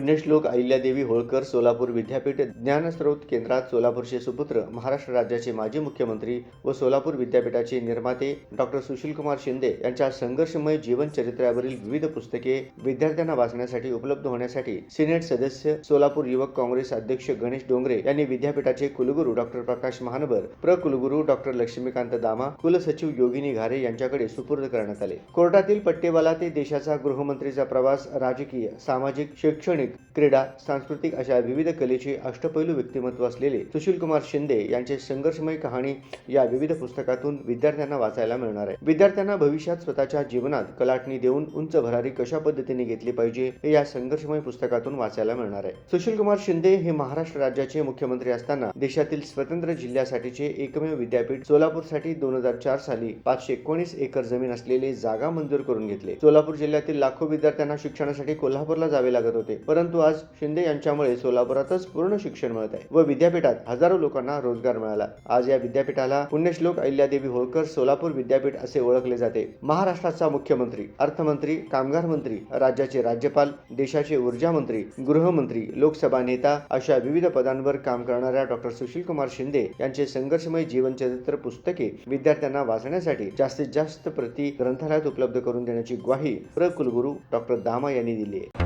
पुण्यश्लोक अहिल्यादेवी होळकर सोलापूर विद्यापीठ ज्ञानस्रोत केंद्रात सोलापूरचे सुपुत्र महाराष्ट्र राज्याचे माजी मुख्यमंत्री व सोलापूर विद्यापीठाचे निर्माते डॉक्टर सुशीलकुमार शिंदे यांच्या संघर्षमय जीवन चरित्रावरील विविध पुस्तके विद्यार्थ्यांना वाचण्यासाठी उपलब्ध होण्यासाठी सिनेट सदस्य सोलापूर युवक काँग्रेस अध्यक्ष गणेश डोंगरे यांनी विद्यापीठाचे कुलगुरू डॉक्टर प्रकाश महानबर प्र कुलगुरू डॉक्टर लक्ष्मीकांत दामा कुलसचिव योगिनी घारे यांच्याकडे सुपूर्द करण्यात आले. कोर्टातील पट्टेवाला ते देशाचा गृहमंत्रीचा प्रवास राजकीय सामाजिक शैक्षणिक क्रीडा सांस्कृतिक अशा विविध कलेचे अष्टपैलू व्यक्तिमत्व असलेले सुशीलकुमार शिंदे यांचे संघर्षमय कहाणी या विविध पुस्तकातून विद्यार्थ्यांना वाचायला मिळणार आहे. विद्यार्थ्यांना भविष्यात स्वतःच्या जीवनात कलाटणी देऊन उंच भरारी कशा पद्धतीने घेतली पाहिजे हे या संघर्षमय पुस्तकातून वाचायला मिळणार आहे. सुशीलकुमार शिंदे हे महाराष्ट्र राज्याचे मुख्यमंत्री असताना देशातील स्वतंत्र जिल्ह्यासाठीचे एकमेव विद्यापीठ सोलापूरसाठी दोन हजार चार साली पाचशे एकोणीस एकर जमीन असलेली जागा मंजूर करून घेतले. सोलापूर जिल्ह्यातील लाखो विद्यार्थ्यांना शिक्षणासाठी कोल्हापूरला जावे लागत होते. परंतु परंतु आज शिंदे यांच्यामुळे सोलापुरातच पूर्ण शिक्षण मिळत आहे व विद्यापीठात हजारो लोकांना रोजगार मिळाला. आज या विद्यापीठाला पुण्यश्लोक अहिल्यादेवी होळकर सोलापूर विद्यापीठ असे ओळखले जाते. महाराष्ट्राचा मुख्यमंत्री अर्थमंत्री कामगार मंत्री राज्याचे राज्यपाल देशाचे ऊर्जा मंत्री गृहमंत्री लोकसभा नेता अशा विविध पदांवर काम करणाऱ्या डॉक्टर सुशील कुमार शिंदे यांचे संघर्षमय जीवनचरित्र पुस्तके विद्यार्थ्यांना वाचण्यासाठी जास्तीत जास्त प्रती ग्रंथालयात उपलब्ध करून देण्याची ग्वाही प्र कुलगुरू डॉक्टर दामा यांनी दिली आहे.